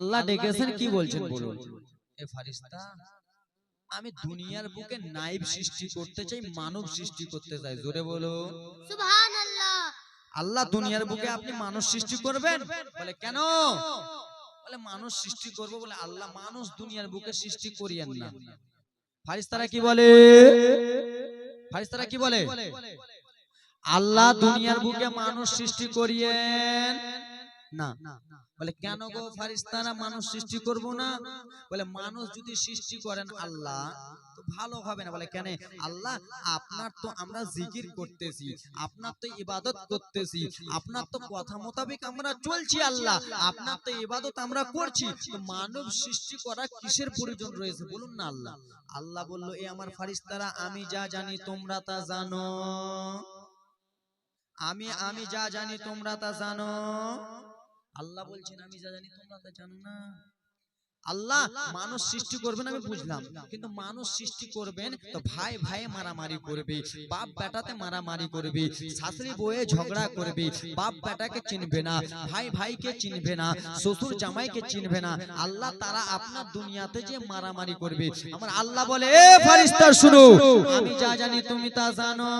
আল্লাহ ডেকেছেন কি বলছেন? বলুন। এ ফারিস্তা আমি দুনিয়ার বুকে নাইব সৃষ্টি করতে চাই মানব সৃষ্টি করতে চাই। জোরে বলো। সুবহানাল্লাহ। আল্লাহ দুনিয়ার বুকে আপনি মানুষ সৃষ্টি করবেন? বলে কেন? বলে মানুষ সৃষ্টি করব বলে আল্লাহ মানুষ দুনিয়ার বুকে সৃষ্টি করিয়েন না। ফারিস্তারা কি বলে? ফারিস্তারা কি বলে? আল্লাহ দুনিয়ার বুকে মানুষ সৃষ্টি করিয়েন না। বলে কেন গো ফারিস্তারা মানুষ সৃষ্টি করব না? বলে মানুষ যদি সৃষ্টি করেন আল্লাহ তো ভালো হবে না? বলে কেন? আল্লাহ আপনার তো আমরা জিকির করতেছি আপনার তো ইবাদত করতেছি আপনার তো কথা মোতাবেক আমরা চলছি আল্লাহ আপনার তো ইবাদত আমরা করছি তো মানব সৃষ্টি করা কিসের প্রয়োজন রয়েছে বলুন না আল্লাহ? আল্লাহ বলল এ আমার ফারিস্তারা আমি যা জানি তোমরা তা জানো। আমি আমি যা জানি তোমরা তা জানো। আল্লাহ বলছেন আমি যা জানি তোমরা তা জানো না। আল্লাহ মানুষ সৃষ্টি করবেন আমি বুঝলাম। কিন্তু মানুষ সৃষ্টি করবেন তো ভাই ভাই মারামারি করবে বাপ বেটাতে মারামারি করবে শাশুড়ি বউয়ে ঝগড়া করবে বাপ বেটাকে চিনবে না ভাই ভাইকে চিনবে না শ্বশুর জামাইকে চিনবে না। আল্লাহ তারা আপনার দুনিয়াতে যে মারামারি করবে আমার আল্লাহ বলে এ ফারিস্তা শুনো আমি যা জানি তুমি তা জানো।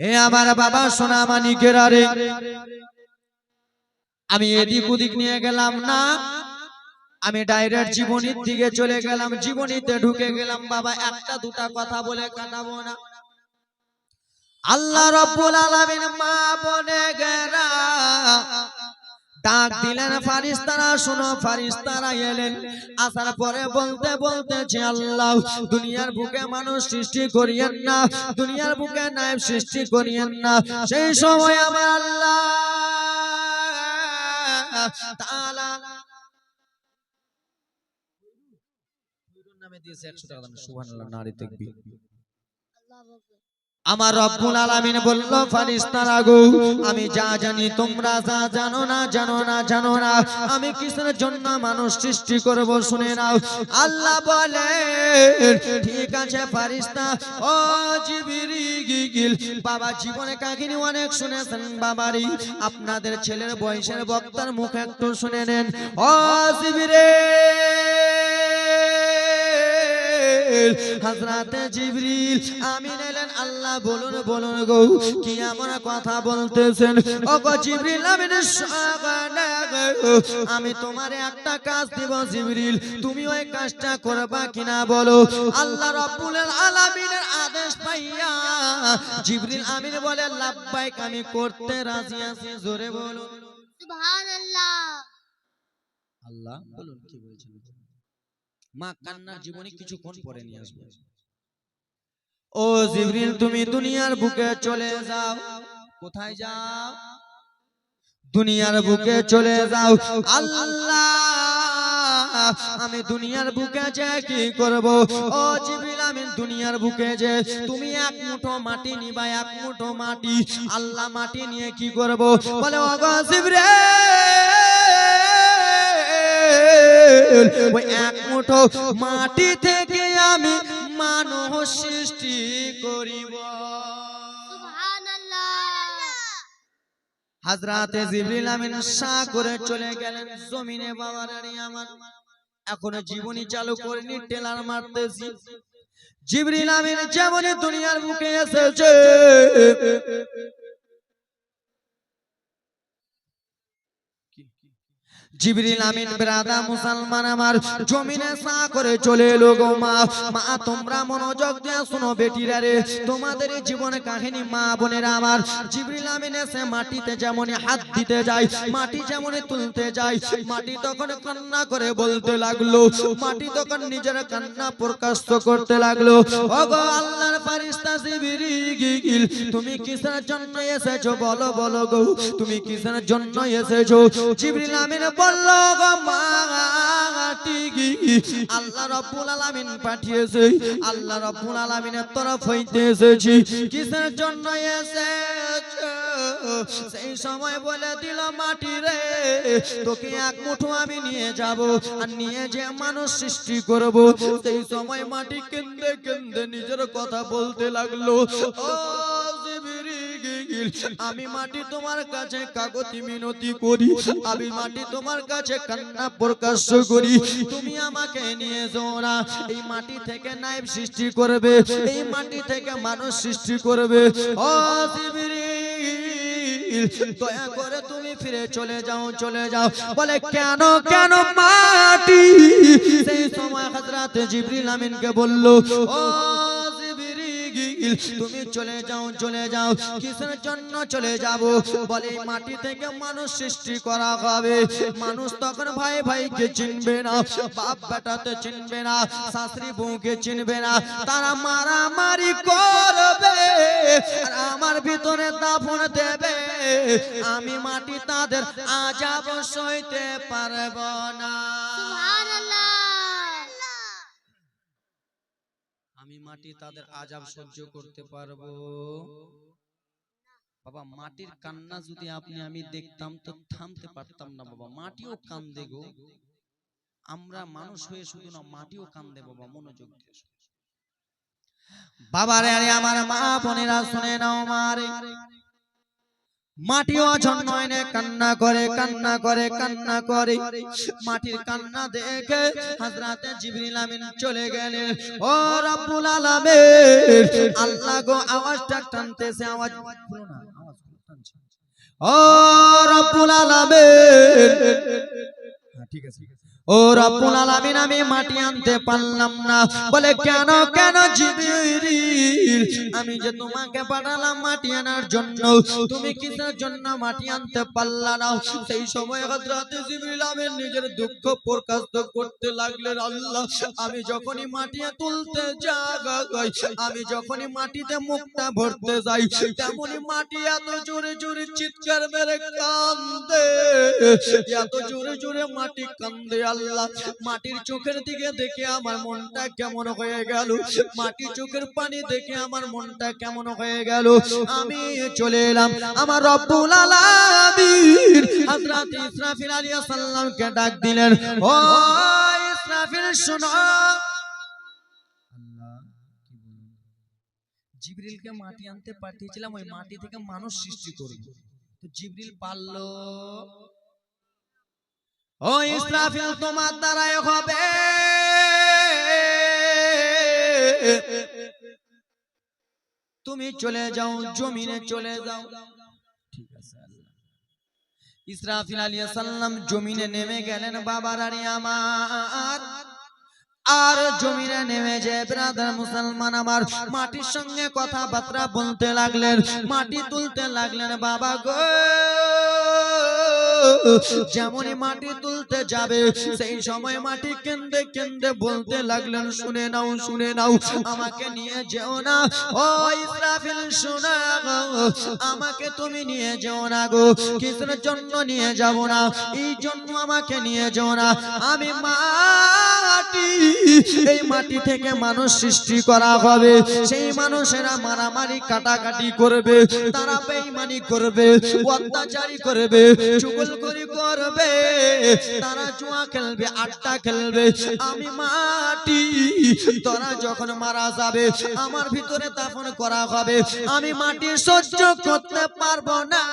এ আমার বাবা সোনা মানিকের আরে। আমি এদিক ওদিক নিয়ে গেলাম না। আমি ডাইরেক্ট জীবনীর দিকে চলে গেলাম। জীবনীতে ঢুকে গেলাম। বাবা, একটা দুটা কথা বলে কাটাবো না। আল্লাহ রব্বুল আলামিন মা বনে গেরা। ডাক দিলেন ফারিস্তারা শুনো ফারিস্তারা এলেন। আসার পরে বলতে বলতেছে আল্লাহ দুনিয়ার বুকে মানুষ সৃষ্টি করিয়েন না দুনিয়ার বুকে নায়ব সৃষ্টি করিয়েন না। সেই সময় আমার আল্লাহ তাআলা নামে দিয়েছে 100 টাকা সুবহানাল্লাহ নারী তাকবীর। আল্লাহু আমার রব্বুল আলামিন বলল ফারিস্তারা গো, আমি যা জানি তোমরা যা জানো না জানো না জানো না। আমি কিসের জন্য মানুষ সৃষ্টি করব শুনে নাও। আল্লাহ বলে ঠিক আছে ফারিস্তা ও জিবরিল বাবা জীবনে কাহিনী অনেক শুনেছেন বাবারি। আপনাদের ছেলের বয়সের বক্তার মুখ একটু শুনে নেন। ও জিবরিল হাজরাতে জিবরিল আমি নিলেন আল্লাহ বলুন বলুন গো কি এমন কথা বলতেছেন? ও গো জিবরিল আমি আমি তোমারে একটা কাজ দিব জিবরিল তুমি ওই কাজটা করবা কিনা বলো। আল্লাহ রাব্বুল আলামিনের আদেশ পাইয়া জিবরিল আমিন বলে লাব্বাইক আমি করতে রাজি আছি জোরে বলুন। সুবহানাল্লাহ। আল্লাহ বলুন কি বলছেন? মা কান্নার জীবনী কিছুক্ষণ পরে নিয়ে আসব। ও জিবরিল তুমি দুনিয়ার বুকে চলে যাও। কোথায় যাও? দুনিয়ার বুকে চলে যাও। আল্লাহ আমি দুনিয়ার বুকে যে কি করব? ও জিবরিল আমি দুনিয়ার বুকে যে তুমি এক মুঠো মাটি নিবা এক মুঠো মাটি। আল্লাহ মাটি নিয়ে কি করব? বলে ও গো জিবরিল ওই এক মুঠো মাটি থেকে আমি মানুষ সৃষ্টি করিব। হাজরাতে জিবরিল আমিন সা করে চলে গেলেন জমিনে বাবার আমার। এখনও জীবনী চালু করিনি টেলার মারতেছি। জিবরিল আমিন যেমন দুনিয়ার মুখে এসেছে। জিবরিল আমিন ব্রাদা মুসলমান আমার জমিনে সা করে চলে এলো গো মা। মা। তোমরা মনোযোগ দিয়ে শোনো বেটিরা রে। তোমাদের জীবন কাহিনী মা বোনেরা আমার। জিবরিল আমিন এসে মাটিতে যেমন হাত দিতে যায় মাটি যেমন তুলতে যায় মাটি তখন কান্না করে বলতে লাগল মাটি তখন নিজের কান্না প্রকাশ করতে লাগল। ওগো আল্লাহর ফারিস্তা জিবরিল তুমি কিসের জন্য এসেছ বলো বলো গো? তুমি কিসের জন্য এসেছ জিবরিল আমিন আল্লাহ তরফ হইতে এসেছি। কিসের জন্য এসেছ? সেই সময় বলে দিল মাটি রে, তোকে এক মুঠো আমি নিয়ে যাব আর নিয়ে যে মানুষ সৃষ্টি করব। সেই সময় মাটি কেন্দে কেন্দে নিজের কথা বলতে লাগল। ও আমি মাটি তোমার কাছে কাগতি মিনতি করি। আমি মাটি তোমার কাছে কান্না প্রকাশ করি। তুমি আমাকে নিয়ে যাও না। এই মাটি থেকে নাইব সৃষ্টি করবে। এই মাটি থেকে মানুষ সৃষ্টি করবে। ও দয়া করে তুমি ফিরে চলে যাও চলে যাও। বলে কেন কেন মাটি? সেই সময় হযরত জিবরিল আমিনকে বলল ও তুমি চলে যাও চলে যাও। কিসের জন্য চলে যাব? বলে, মাটি থেকে মানুষ সৃষ্টি করা হবে। মানুষ তখন ভাই ভাইকে চিনবে না, বাপ বেটাতে চিনবে না, শাশুড়ি বউকে চিনবে না। তারা মারামারি করবে, আর আমার ভিতরে দাফন দেবে। আমি মাটি তাদের আজাব সইতে পারব না সুবহানাল্লাহ আমি মাটি তাদের আজাব সহ্য করতে পারব। বাবা মাটির কান্না যদি আপনি আমি দেখতাম তো থামতে পারতাম না বাবা। মাটিও কান্দে গো। আমরা মানুষ হয়ে শুধু না মাটিও কান্দে বাবা মনোযোগ দিয়ে। বাবারে আরে আমার মা বোনেরা শুনে নাও মারে। মাটিও ঝন্নয়নে কান্না করে কান্না করে কান্না করে মাটির কান্না দেখে হাজরাতে জিবরিল আমিন চলে গেলেন। ও রাব্বুল আলামিন আল্লাহ গো আওয়াজটা টানতেছে আওয়াজ না, আওয়াজ টানছে। ও রাব্বুল আলামিন। হ্যাঁ, ঠিক আছে। ও রব্বুল আলামিন, আমি মাটি আনতে পারলাম না। বলে, কেন কেন জিবরিল? আমি যে তোমাকে পাঠালাম মাটি আনার জন্য, তুমি কিসের জন্য মাটি আনতে পারলা না? সেই সময় হযরত জিবরিল আমিন নিজের দুঃখ প্রকাশ করতে লাগলেন, আল্লাহ, আমি যখনই মাটি তুলতে যাই আমি যখনই মাটিতে মুখটা ভরতে যাই, তেমনি মাটি এত জোরে জোরে চিৎকার মেরে কান্দে, এত জোরে জোরে মাটি কান্দে মাটির চোখের দিকে দেখে আমার মনটা কেমন হয়ে গেল? মাটি চোখের পানি দেখে আমার মনটা কেমন হয়ে গেল? আমি চলে এলাম। আমার রব্বুল আলামিন হযরত ইসরাফিল আলাইহিস ডাক দিলেন, ও ইসরাফিল আল্লাহ জিবরিলকে মাটি আনতে পাঠিয়েছিলাম, ওই মাটি থেকে মানুষ সৃষ্টি করবে। তো জিবরিল পারল। ও ইসরাফিল তোমার দ্বারাই হবে। তুমি চলে যাও জমিনে চলে যাও। ঠিক আছে ইসরাফিল আলাইহিস সালাম জমিনে নেমে গেলেন বাবার আরে আমার। আর জমিনে নেমে যে ব্রাদার মুসলমান আমার মাটির সঙ্গে কথাবার্তা বলতে লাগলেন মাটি তুলতে লাগলেন বাবা গো। যেমনই মাটি তুলতে যাবে, সেই সময় মাটি কেন্দে কেন্দে বলতে লাগলেন, শুনে নাও শুনে নাও, আমাকে নিয়ে যেও না। ও ইসরাফিল, শোনা, আমাকে তুমি নিয়ে যেও না গো। কিসের জন্য নিয়ে যাব না? এই জন্য আমাকে নিয়ে যেও না। আমি মাটি, এই মাটি থেকে মানুষ সৃষ্টি করা হবে। সেই মানুষেরা মারামারি কাটাকাটি করবে, তারা বেঈমানি করবে, অত্যাচারী করবে, চুগলখড়ি করবে, তারা জুয়া খেলবে, আড্ডা খেলবে। আমি মাটি, তোরা যখন মারা যাবে, আমার ভিতরে দাফন করা হবে। আমি মাটি সহ্য করতে পারব না।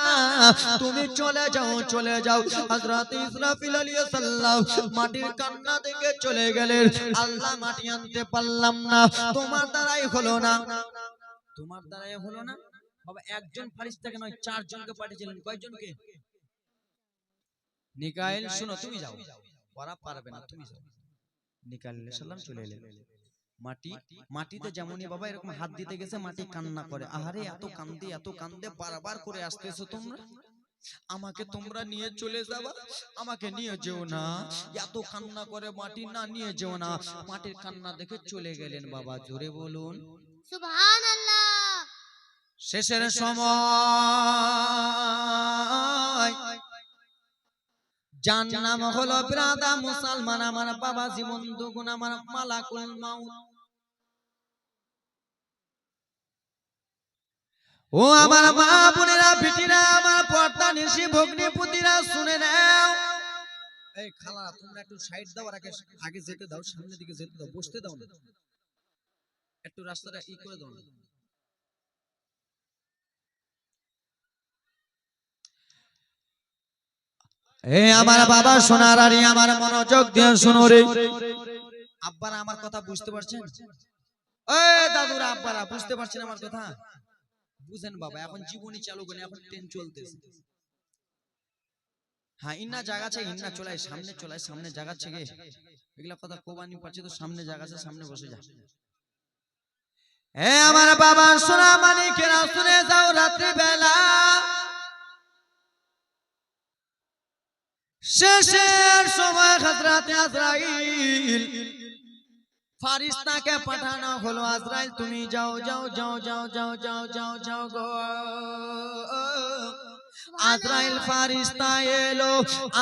তুমি চলে যাও চলে যাও। হযরত ইসরাফিল আলাইহিস সালাম মাটির কান্না দেখে চলে আল্লাহ মাটি আনতে পারলাম না। তোমার দ্বারাই হলো না। তোমার দ্বারাই হলো না? বাবা একজন ফারিস্তাকে নয়, চারজনকে পাঠিয়েছিলেন। কয়জনকে? নিকাইল, শুনো, তুমি যাও। পারবে না, তুমি যাও। নিকাইল চলে এলেন। মাটি, মাটিতে যেমনই বাবা এরকম হাত দিতে গেছে, মাটি কান্না করে। আহারে, এত কান্দে এত কান্দে, বারবার করে আসতেছো তোমরা? আমাকে তোমরা নিয়ে চলে যাবা আমাকে নিয়ে যেও না। এত কান্না করে মাটি না নিয়ে যেও না মাটির কান্না দেখে চলে গেলেন বাবা জোরে বলুন। শেষের সময়। যার নাম হলো ব্রাদা মুসলমান আমার বাবা জীবন দুগুণ আমার মালাকুল মাউত। ও আমার মা বোনেরা পিটিরা আমার পর্দা নিশি ভগ্নিপতিরা শুনে নাও। এই খালা তোমরা একটু সাইড দাও আগে আগে যেতে দাও সামনের দিকে যেতে দাও বসতে দাও না। একটু রাস্তাটা ই করে দাও না। আমার বাবা সোনার আরে আমার মনোযোগ দিয়ে শুনো রে। আব্বারা আমার কথা বুঝতে পারছেন? এই দাদুরা আব্বারা বুঝতে পারছেন আমার কথা? বুঝেন বাবা এখন জীবনী চালু করেন এখন ট্রেন চলতেছে। হ্যাঁ ইন্না জায়গা আছে ইন্না চলাই সামনে চলাই সামনে জায়গা গে। এগুলা কথা কোবানি পাচ্ছে তো সামনে জায়গা আছে সামনে বসে যা। এ আমার বাবা সোনা মানিকেরা শুনে যাও রাত্রি বেলা শেষের সময় হজরতে আজরাইল ফারিস্তাকে পাঠানো হলো আজরাইল তুমি যাও যাও যাও যাও যাও যাও যাও যাও গো আজরাইল ফারিস্তা এলো।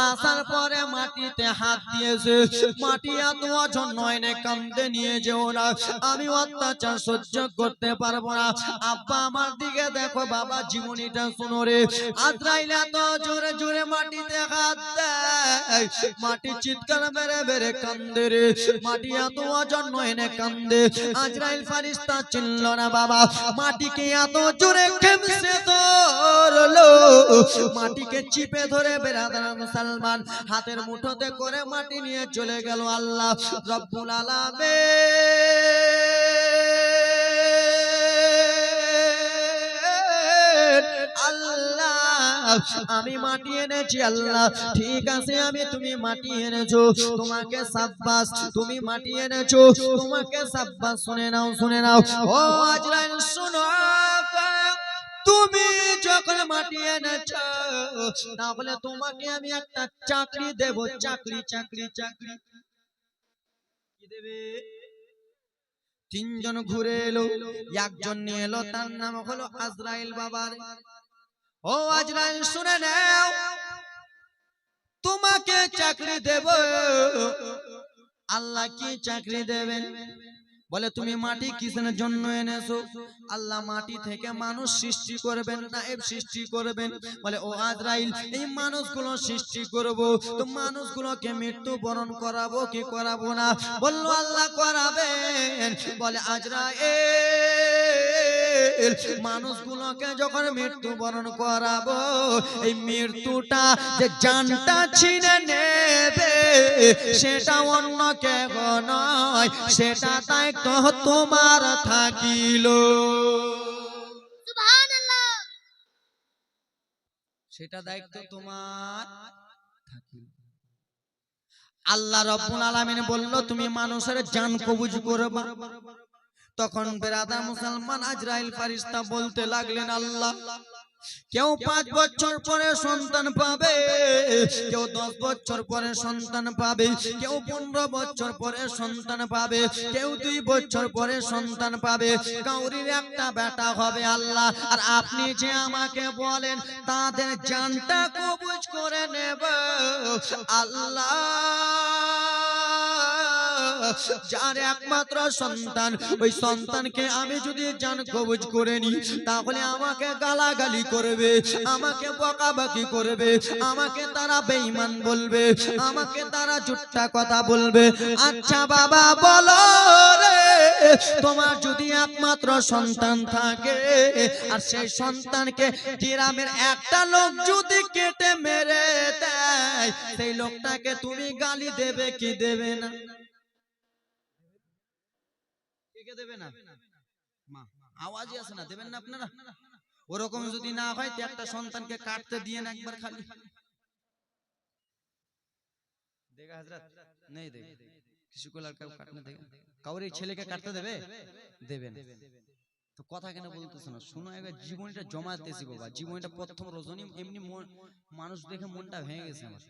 আসার পরে মাটিতে হাত দিয়েছে। মাটি এত ওজন নয় কান্দে নিয়ে যেও না। আমি অত্যাচার সহ্য করতে পারব না। আব্বা আমার দিকে দেখো, বাবা জীবনীটা শুনো রে। আজরাইল এত জোরে জোরে মাটিতে হাত দেয়। মাটি চিৎকার মেরে মেরে কান্দে রে। মাটি এত ওজন নয় নে কান্দে। আজরাইল ফারিস্তা চিনল না বাবা। মাটিকে এত জোরে খেমসে ধরলো। মাটিকে চিপে ধরে বেরাদার মুসলমান হাতের মুঠোতে করে মাটি নিয়ে চলে গেল আল্লাহ রব্বুল আলামে আল্লাহ আমি মাটি এনেছি আল্লাহ। ঠিক আছে আমি তুমি মাটি এনেছো। তোমাকে সাব্বাস তুমি মাটি এনেছো। তোমাকে সাব্বাস শুনে নাও শুনে নাও। ও আজরাইল শুনো। তুমি যখন মাটি এনেছ, তাহলে তোমাকে আমি একটা চাকরি দেব, চাকরি চাকরি চাকরি। কি দেবে? তিনজন ঘুরে এলো, একজন নিয়ে এলো, তার নাম হলো আজরাইল বাবার। ও আজরাইল, শুনে নাও, তোমাকে চাকরি দেব। আল্লাহ কি চাকরি দেবেন? বলে তুমি মাটি কিসের জন্য এনেছো? আল্লাহ মাটি থেকে মানুষ সৃষ্টি করবেন না এব সৃষ্টি করবেন। বলে ও আজরাইল এই মানুষগুলো সৃষ্টি করব। তো মানুষগুলোকে মৃত্যু বরণ করাবো কি করাবো না? বলল আল্লাহ করাবেন। বলে আজরাইল মানুষগুলোকে যখন মৃত্যু বরণ করাবো এই মৃত্যুটা যে জানটা ছিনে নেবে সেটা অন্য কেহ নয় সেটা তাই তো তোমার থাকিল। সেটা দায়িত্ব তোমার থাকিল। আল্লাহ রব্বুল আলামিন বলল তুমি মানুষের জান কবুজ করবা। তখন বেরাদা মুসলমান আজরাইল ফারিস্তা বলতে লাগলেন আল্লাহ কেউ পাঁচ বছর পরে সন্তান পাবে কেউ দশ বছর পরে সন্তান পাবে কেউ পনেরো বছর পরে সন্তান পাবে কেউ দুই বছর পরে সন্তান পাবে কাউরির একটা বেটা হবে আল্লাহ আর আপনি যে আমাকে বলেন তাদের জানটা কবুজ করে নেব আল্লাহ। যার একমাত্র সন্তান, ওই সন্তানকে আমি যদি জান কবজ করে নি, তাহলে আমাকে গালাগালি করবে, আমাকে বকাবাকি করবে, আমাকে তারা বেঈমান বলবে, আমাকে তারা জুট্টা কথা বলবে। আচ্ছা বাবা, বলো রে, তোমার যদি একমাত্র সন্তান থাকে, আর সেই সন্তানকে গ্রামের একটা লোক যদি কেটে মেরে দেয়, সেই লোকটাকে তুমি গালি দেবে কি দেবে না? দেবে না। আওয়াজই না দেবেন না আপনারা? ওরকম যদি না হয় তো একটা সন্তানকে কাটতে দিয়ে একবার খালি। কথা কেন বলতেছে না? শোনো একবার জীবনটা জমাতেছি বাবা জীবনটা প্রথম রজনী এমনি মানুষ দেখে মনটা ভেঙে গেছে আমার।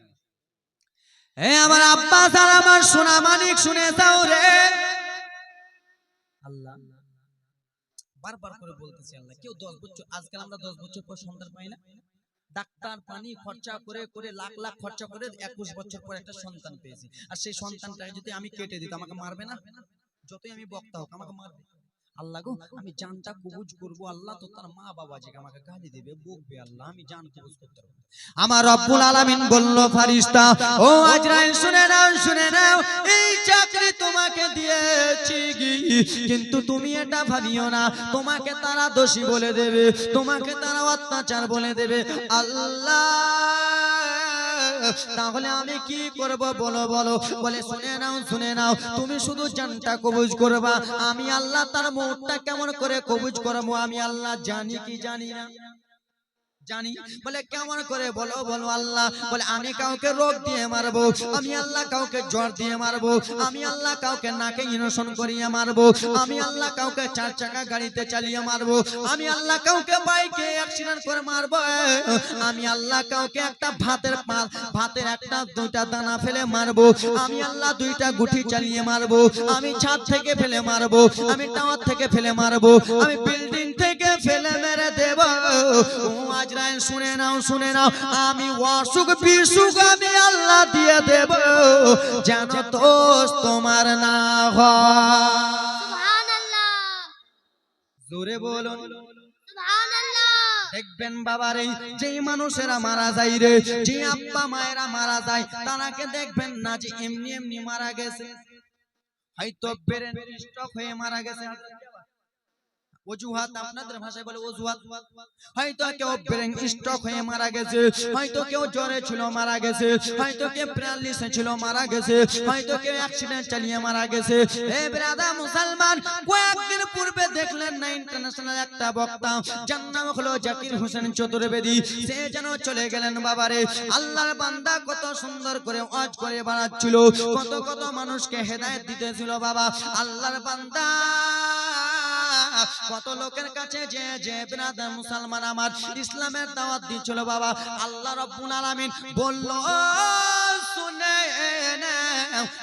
হ্যাঁ আমার আব্বাস আর আমার সোনা মানিক শুনে তাও রে। আল্লাহ। বারবার করে বলতেছি আল্লাহ, কেউ দশ বছর, আজকাল আমরা দশ বছর পর সন্তান পাই না। ডাক্তার, পানি খরচা করে করে লাখ লাখ খরচা করে একুশ বছর পর একটা সন্তান পেয়েছি। আর সেই সন্তানটা যদি আমি কেটে দিত আমাকে মারবে না? যতই আমি বক্তা হোক, আমাকে মারবে। আল্লাহ গো আমি জানটা কবুজ করব। আল্লাহ তো তার মা বাবা যে আমাকে গালি দেবে। বকবে আল্লাহ আমি জান কবুজ করতে পারব। আমার রব্বুল আলামিন বলল ফারিস্তা ও আজরাইল শুনে নাও শুনে নাও এই চাকরি তোমাকে দিয়েছি কিন্তু তুমি এটা ভাবিও না তোমাকে তারা দোষী বলে দেবে তোমাকে তারা অত্যাচার বলে দেবে। আল্লাহ তাহলে আমি কি করব বলো বলো। বলে, শুনে নাও শুনে নাও, তুমি শুধু জানটা কবুজ করবা। আমি আল্লাহ তার মুখটা কেমন করে কবুজ করব? আমি আল্লাহ জানি কি জানি না। জানি। বলে, কেমন করে? বলো বলো আল্লাহ। বলে, আমি কাউকে রোগ দিয়ে মারবো, আমি আল্লাহ কাউকে জ্বর দিয়ে মারবো, আমি আল্লাহ কাউকে নাকে ইনশন করিয়ে মারবো, আমি আল্লাহ কাউকে চার চাকা গাড়িতে চালিয়ে মারবো, আমি আল্লাহ কাউকে বাইকে অ্যাক্সিডেন্ট করে মারবো আমি আল্লাহ কাউকে একটা ভাতের পা- ভাতের একটা দুইটা দানা ফেলে মারবো আমি আল্লাহ দুইটা গুঠি চালিয়ে মারবো আমি ছাদ থেকে ফেলে মারবো আমি টাওয়ার থেকে ফেলে মারবো আমি বিল্ডিং থেকে ফেলে মেরে দেব। আজরাইল শুনে নাও শুনে নাও আমি অসুখ বিসুখ আমি আল্লাহ দিয়ে দেব যেন দোষ তোমার না হয়। জোরে বলুন। সুবহানাল্লাহ। দেখবেন বাবারে যে মানুষেরা মারা যায় রে যে আব্বা মায়েরা মারা যায় তারাকে দেখবেন না যে এমনি এমনি মারা গেছে। হয়তো বেড়ে স্ট্রোক হয়ে মারা গেছে। অজুহাত আপনাদের ভাষায় বলে অজুহাত। হয়তো কেউ ব্রেন স্ট্রোক হয়ে মারা গেছে। হয়তো কেউ জ্বরে ছিল মারা গেছে। হয়তো কেউ প্যারালিসিস ছিল মারা গেছে। হয়তো কেউ অ্যাক্সিডেন্ট চালিয়ে মারা গেছে। এ ব্রাদা মুসলমান কয়েকদিন পূর্বে দেখলেন না ইন্টারন্যাশনাল একটা বক্তা। যার নাম হলো জাকির হোসেন চতুর্বেদী। সে যেন চলে গেলেন বাবারে। আল্লাহর বান্দা কত সুন্দর করে ওয়াজ করে বাড়াচ্ছিল কত কত মানুষকে হেদায়েত দিতেছিল বাবা। আল্লাহর বান্দা কত লোকের কাছে যে যে বিরাদার মুসলমান আমার ইসলামের দাওয়াত দিচ্ছিল বাবা আল্লাহ রব্বুল আলামিন বলল শুনে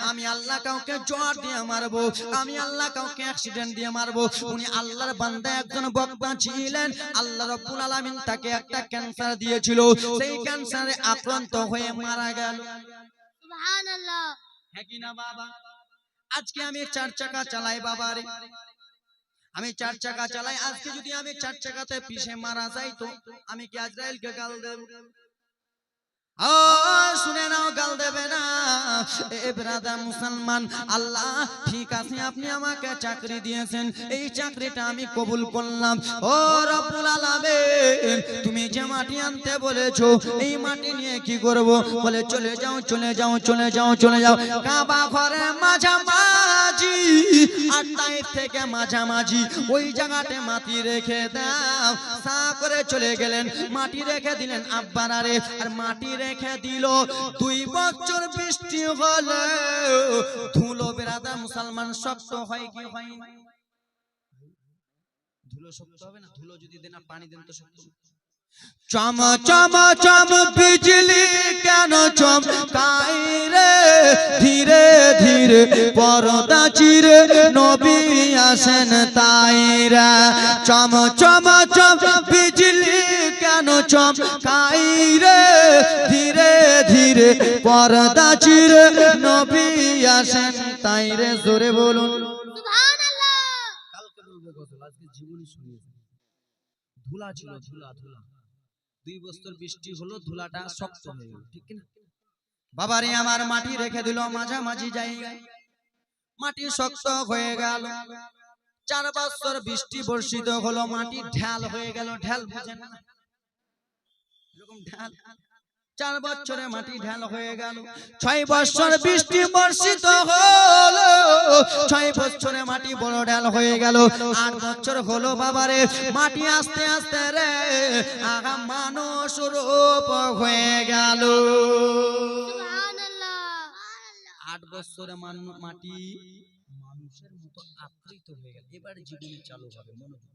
আমি আল্লাহ কাউকে জ্বর দিয়ে মারবো আমি আল্লাহ কাউকে অ্যাক্সিডেন্ট দিয়ে মারবো। উনি আল্লাহর বান্দা একজন বক্তা ছিলেন আল্লাহ রব্বুল আলামিন তাকে একটা ক্যান্সার দিয়েছিল সেই ক্যান্সারে আক্রান্ত হয়ে মারা গেল। সুবহানাল্লাহ। হ্যাঁ কি না বাবা? আজকে আমি চার চাকা চালাই বাবা রে আমি চার চাকা চালাই আজকে যদি আমি চার চাকাতে পিছে মারা যাই তো আমি কি আজরাইলকে গাল দেব? শুনে নাও গাল দেবে না। এ ব্রাদার মুসলমান আল্লাহ ঠিক আছে আপনি আমাকে চাকরি দিয়েছেন। এই চাকরিটা আমি কবুল করলাম। ও রব্বুল আলামিন তুমি যে মাটি আনতে বলেছ এই মাটি নিয়ে কি করব? বলে চলে যাও চলে যাও চলে যাও চলে যাও। কাবা ঘরে মাঝামাঝি। আর তাইফ থেকে মাঝামাঝি। ওই জায়গাতে মাটি রেখে দাও। সা করে চলে গেলেন। মাটি রেখে দিলেন আব্বারারে আর মাটি রেখে দিল। দুই বছর বৃষ্টি হলে। ধুলো বেড়াদা মুসলমান শক্ত হয় কি হয়? ধুলো শক্ত হবে না? ধুলো যদি দেন পানি দেন তো শক্ত। চম চম চম বিজলি কেন চমকাই রে? ধীরে ধীরে পরদা চিরে নবী আসেন তাইরা চম চম চম বিজলি কেন চমকাই রে? ধীরে ধীরে পরদা চিরে নবী আসেন তাইরে জোরে বলুন। সুবহানাল্লাহ। কালকে বলব আজকে জীবনী শুনিয়েছে। ধুলা ছিল ধুলা ধুলা। দুই বছর বৃষ্টি হলো ধুলাটা শক্ত হয়ে গেল। ঠিক না বাবারে আমার মাটি রেখে দিল মাঝামাঝি জায়গায়। মাটি শক্ত হয়ে গেল। চার বছর বৃষ্টি বর্ষিত হলো মাটি ঢাল হয়ে গেল। ঢাল বুঝেন না? এরকম ঢাল চার বছরে মাটি ঢাল হয়ে গেল। ছয় বছর বৃষ্টি বর্ষিত হলো। ছয় বছরে মাটি বড় ঢাল হয়ে গেল। আট বছর হলো বাবারে মাটি আস্তে আস্তে রে। আগা মানুষ রূপ হয়ে গেল। আট বছরে মাটি মানুষের মতো আকৃত হয়ে গেল। এবার জীবনী চালু হবে মনোযোগ।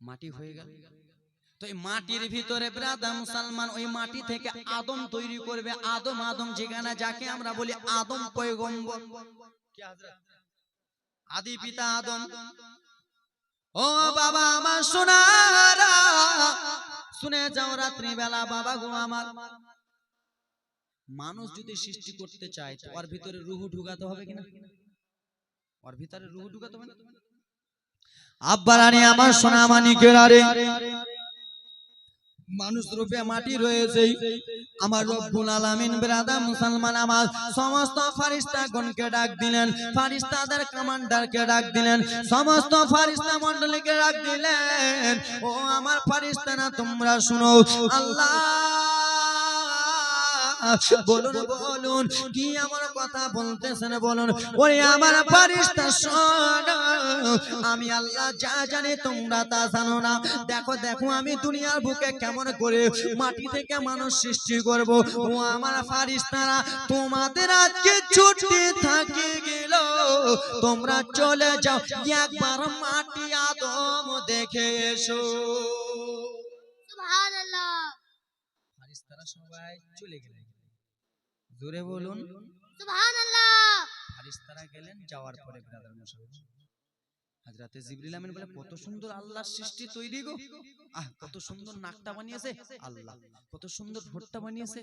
মাটি হয়ে গেল। তো এই মাটির ভিতরে ব্রাদা মুসলমান ওই মাটি থেকে আদম তৈরি করবে, আদম আদম যেখানে যাকে আমরা বলি আদম পয়গম্বর। আদি পিতা আদম। ও বাবা আমার সোনারা, শুনে যাও রাত্রি বেলা বাবা গো আমার। মানুষ যদি সৃষ্টি করতে চায় ওর ভিতরে রুহু ঢুকাতে হবে কিনা? ওর ভিতরে রুহু ঢুকাতে হবে না? আব্বারানি, আমার সোনা মানিকের আরে মানুষ রূপে মাটি রয়েছে। আমার রব্বুল আলামিন বেরাদা মুসলমান আমার সমস্ত ফারিস্তা গণকে ডাক দিলেন ফারিস্তাদের কমান্ডারকে ডাক দিলেন, সমস্ত ফারিস্তা মণ্ডলীকে ডাক দিলেন। ও আমার ফারিস্তানা তোমরা শুনো, আল্লাহ বলুন বলুন কি আমার কথা বলতেছেন বলুন ওরে আমার ফারিস্তা শোনো আমি আল্লাহ যা জানি তোমরা তা জানো না দেখো দেখো আমি দুনিয়ার বুকে কেমন করে মাটি থেকে মানুষ সৃষ্টি করব ও আমার ফারিস্তারা তোমাদের আজকে ছুটি থাকে গেল তোমরা চলে যাও একবার মাটি আদম দেখে এসো সুবহানাল্লাহ ফারিস্তারা সবাই চলে গেলেন জোরে বলুন। সুবহানাল্লাহ। ফারিস্তারা গেলেন যাওয়ার পরে ব্রাদার মুসলমান হাজরাতে জিবরিল আমিন বলে কত সুন্দর আল্লাহর সৃষ্টি তৈরি গো। আহ কত সুন্দর নাকটা বানিয়েছে আল্লাহ। কত সুন্দর ঠোঁটটা বানিয়েছে।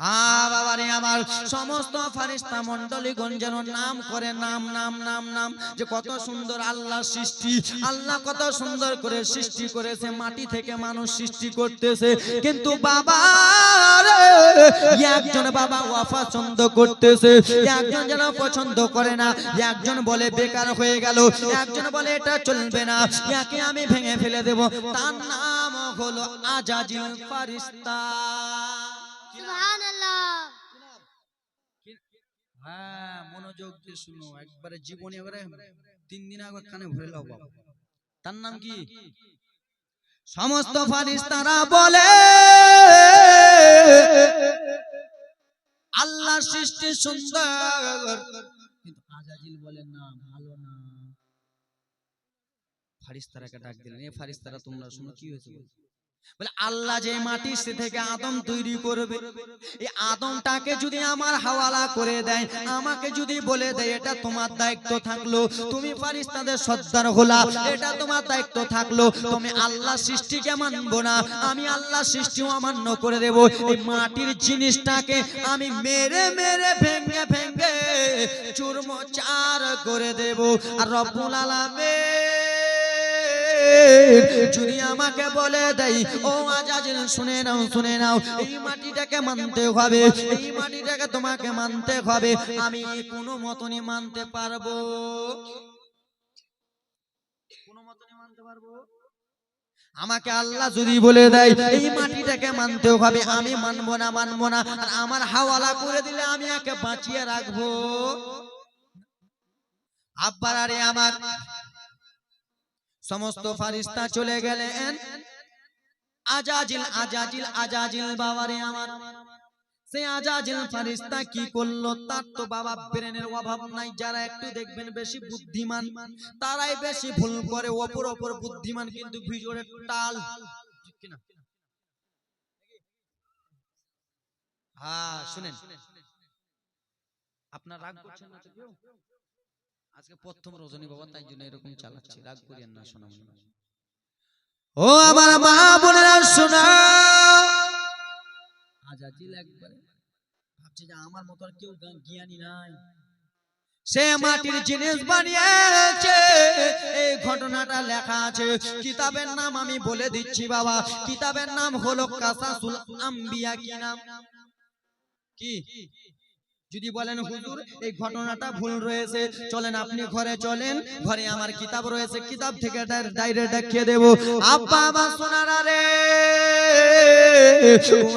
আমার সমস্ত ফারিস্তা মণ্ডলী যেন নাম করে, নাম নাম নাম নাম, যে কত সুন্দর আল্লাহ সৃষ্টি, আল্লাহ কত সুন্দর করে সৃষ্টি করেছে, মাটি থেকে মানুষ সৃষ্টি করতেছে। কিন্তু বাবা একজন বাবা অপছন্দ করতেছে, একজন যেন পছন্দ করে না, একজন বলে বেকার হয়ে গেল, একজন বলে এটা চলবে না, একে আমি ভেঙে ফেলে দেব। তার নাম হলো আজাজিল ফারিস্তা। হ্যাঁ মনোযোগ দিয়ে শুনো। একবারে জীবনে একবারে তিন দিন আগে কানে ভরে লাও বাবা। তার নাম কি? সমস্ত ফারিস্তারা বলে আল্লাহ সৃষ্টি সুন্দর। কিন্তু আজাজিল বলে না, ভালো না। ফারিস্তারাকে ডাক দিলেন, এ ফারিস্তারা, তোমরা শুনো, কি হয়েছে বলো? আল্লাহ যে মাটি সে থেকে আদম তৈরি করবে। এই আদমটাকে যদি আমার হাওয়ালা করে দেয় আমাকে যদি বলে দেয় এটা তোমার দায়িত্ব থাকল। তুমি ফারিস্তাদের সর্দার হলা এটা তোমার দায়িত্ব থাকল। তুমি আল্লাহ সৃষ্টিকে মানবো না আমি আল্লাহ সৃষ্টিও অমান্য করে দেব। এই মাটির জিনিসটাকে আমি মেরে মেরে ভেঙে ভেঙে চুরম চার করে দেব। আর রব্বুল আলামিন যদি আমাকে বলে দেয়, ও আজাজিল শুনে নাও শুনে নাও, এই মাটিটাকে মানতে হবে, এই মাটিটাকে তোমাকে মানতে হবে, আমি কোনো মতনই মানতে পারব? আমাকে আল্লাহ যদি বলে দেয়, এই মাটিটাকে মানতে হবে, আমি মানবো না মানবো না, আর আমার হাওয়ালা করে দিলে আমি একে বাঁচিয়ে রাখব। আব্বার আরে আমার সমস্ত ফারিস্তা চলে গেলেন। আজাজিল আজাজিল আজাজিল বাবারে আমার। সে আজাজিল ফারিস্তা কি করল? তার তো বাবা ব্রেনের অভাব নাই। যারা একটু দেখবেন বেশি বুদ্ধিমান তারাই বেশি ভুল করে অপর অপর বুদ্ধিমান কিন্তু ভিজরে টাল হ্যাঁ শুনেন। আপনার রাগ করছেন না আজকে প্রথম রজনী বাবা তাই জন্য এরকম চালাচ্ছি। রাগ করিয়েন না শোনা ও আমার মা বোনেরা শোনা। আজাজিল একবারে ভাবছে যে আমার মতো আর কেউ জ্ঞা- জ্ঞানী নাই। সে মাটির জিনিস বানিয়েছে। এই ঘটনাটা লেখা আছে। কিতাবের নাম আমি বলে দিচ্ছি বাবা। কিতাবের নাম হলো কাসাসুল আম্বিয়া। কি নাম? কি? যদি বলেন হুজুর এই ঘটনাটা ভুল রয়েছে। চলেন আপনি ঘরে চলেন। ঘরে আমার কিতাব রয়েছে। কিতাব থেকে ডাইরেক্ট দেখিয়ে দেব। আব্বা আমার সোনারা রে।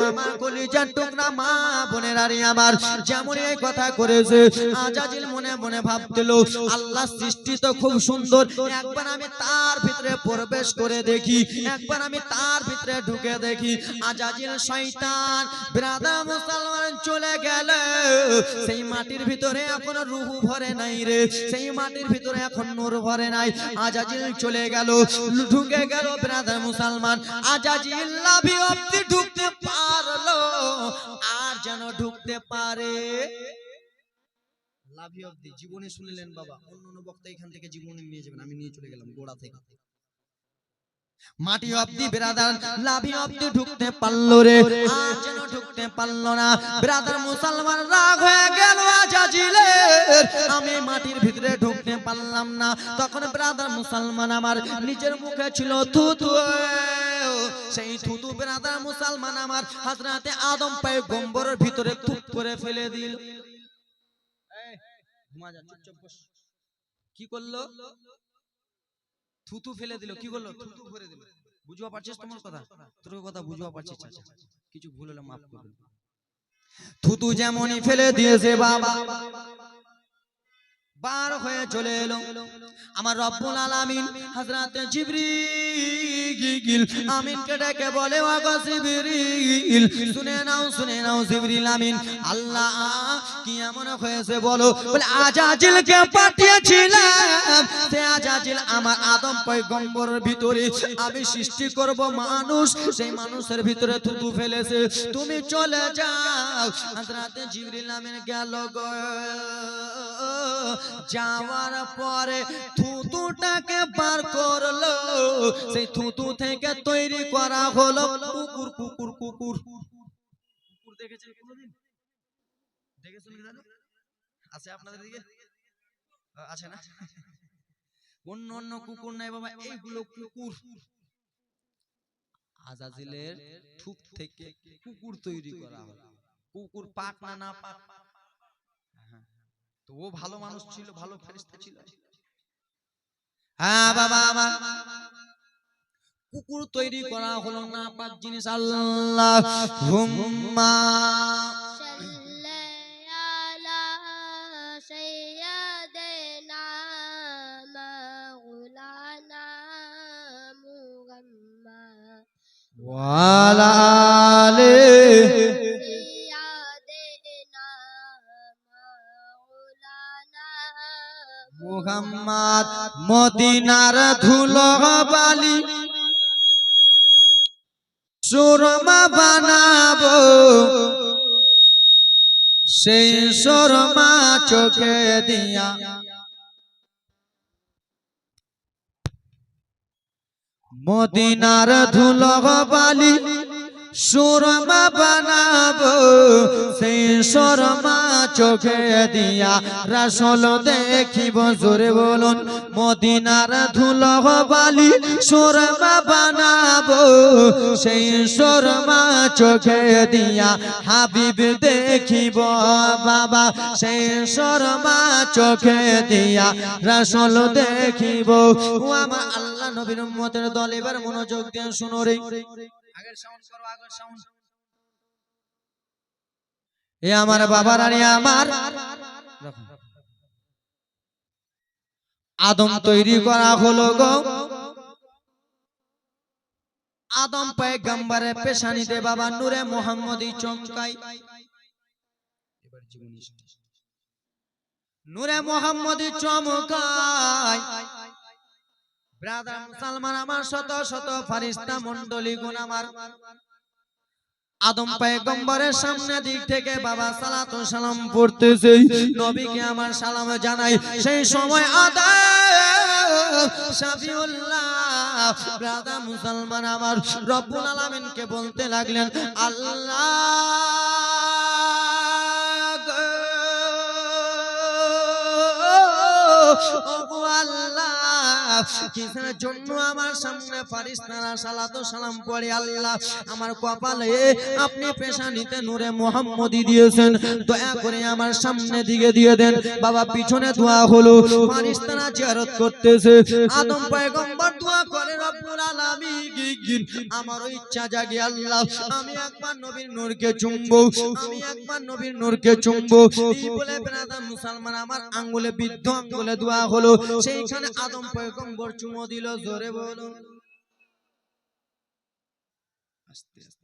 আমার কলিজার টুকরা মা বোনেরা রে আমার। যেমন এই কথা করেছে আজাজিল মনে মনে ভাবছিল আল্লাহ সৃষ্টি তো খুব সুন্দর। একবার আমি তার ভিতরে প্রবেশ করে দেখি। একবার আমি তার ভিতরে ঢুকে দেখি। আজাজিল শয়তান ব্রাদা মুসলমান চলে গেল। সেই মাটির ভিতরে এখনও রুহু ভরে নাই রে। সেই মাটির ভিতরে এখন নূর ভরে নাই। আজাজিল চলে গেল, ঢুকে গেল ব্রাদার মুসলমান। আজাজিল লাভি অব্দি ঢুকতে পারল, আর যেন ঢুকতে পারে। লাভি অব্দি, জীবনে শুনলেন বাবা। অন্য অন্য বক্তা এখান থেকে জীবনে নিয়ে যাবেন, আমি নিয়ে চলে গেলাম গোড়া থেকে। মাটি অব্দি বেরাদার লাভি অব্দি ঢুকতে পারল রে। আর যেন ঢুকতে পারল না। বেরাদার মুসলমান রাগ হয়ে গেল আজাজিলের আমি মাটির ভিতরে ঢুকতে পারলাম না। তখন ব্রাদার মুসলমান আমার নিজের মুখে ছিল থু থু সেই থুতু বেরাদার মুসলমান আমার হাজরাতে আদম পায়ে গম্বরের ভিতরে থুপ করে ফেলে দিল। কি করল? থুতু ফেলে দিল কি করল? থুতু ভরে দিল। বুঝবা পারছিস তোমার কথা? তোর কথা বুঝবা পারছিস আচ্ছা, আচ্ছা। কিছু ভুল হলে মাফ করবে থুতু যেমনই ফেলে দিয়েছে বাবা বার হয়ে চলে এলো। আমার রব্বুল আলামিন হযরতে জিবরিল আমিনকে ডেকে বলে ও গো জিবরিল, শুনে নাও শুনে নাও জিবরিল আমিন। আল্লাহ কি এমন হয়েছে বলো? বলে, আজাজিলকে পাঠিয়েছিলাম। সে আজাজিল আমার আদম পয়গম্বরের ভিতরে আমি সৃষ্টি করব মানুষ। সেই মানুষের ভিতরে থুতু ফেলেছে। তুমি চলে যাও। হযরতে জিবরিল আমিন গেল গো। যাওয়ার পরে থুতুটাকে বার করল। সেই থুতু থেকে তৈরি করা হলো কুকুর কুকুর কুকুর। কুকুর না? অন্য অন্য কুকুর কুকুর। কুকুর কুকুর পাক না পাক। তো ও ভালো মানুষ ছিল ভালো ফেরিস্তা ছিল হ্যাঁ বাবা আমার কুকুর তৈরি করা হলো না পাক জিনিস আল্লাহ হুম্মা صل على মদিনার ধুলো বালি। সুরমা বানাবো। সেই সুরমা চোখে দিয়া। মদিনার ধুলো বালি। সুরমা বানাবো, সেই সুরমা চোখে দিয়া রাসল দেখিব, জোরে বলুন, মদিনার ধুলো বালি সুরমা বানাবো, সেই সুরমা চোখে দিয়া হাবিব দেখিব, বাবা, সেই সুরমা চোখে দিয়া রাসল দেখিব। ও আমার আল্লাহ নবীর উম্মতের দল, এবার মনোযোগ দিয়ে শুনো রে। সাউন্ড করো আগের সাউন্ড এ আমার বাবার আরে আমার। আদম তৈরি করা হলো গো। আদম পয়গম্বরের পেশানিতে বাবা নূরে মোহাম্মদী চমকাই। এবার জীবনী নূরে মোহাম্মদী চমকাই। ব্রাদার মুসলমান আমার শত শত ফারিস্তা মন্ডলী গুণ আমার আদম সামনে দিক থেকে বাবা সালাতু সালাম পড়তেছে। নবীকে আমার সালাম জানাই। সেই সময় ব্রাদার মুসলমান আমার রব্বুল বলতে লাগলেন, আল্লাহ আল্লাহ কিসের জন্য আমার সামনে ফারিস্তারা সালাতু সালাম পড়ে আল্লাহ। আমার কপালে আপনি পেশানিতে নূরে মোহাম্মদী দিয়েছেন। দয়া করে আমার সামনে দিকে দিয়ে দেন বাবা পিছনে দোয়া হলো। ফারিস্তারা জিয়ারত করতেছে। আদম পয়গম্বর দোয়া করে রব্বুল আলামিন আমার ইচ্ছা জাগে আল্লাহ। আমি একবার নবীর নূরকে চুমবো, আমি একবার নবীর নূরকে চুমবো। বলে ব্রাদার মুসলমান, আমার আঙ্গুলে বিদ্ধ আঙ্গুলে দোয়া হলো। সেইখানে আদম পয়গম্বর চুমো দিল, জোরে বলুন। আস্তে, আসতে।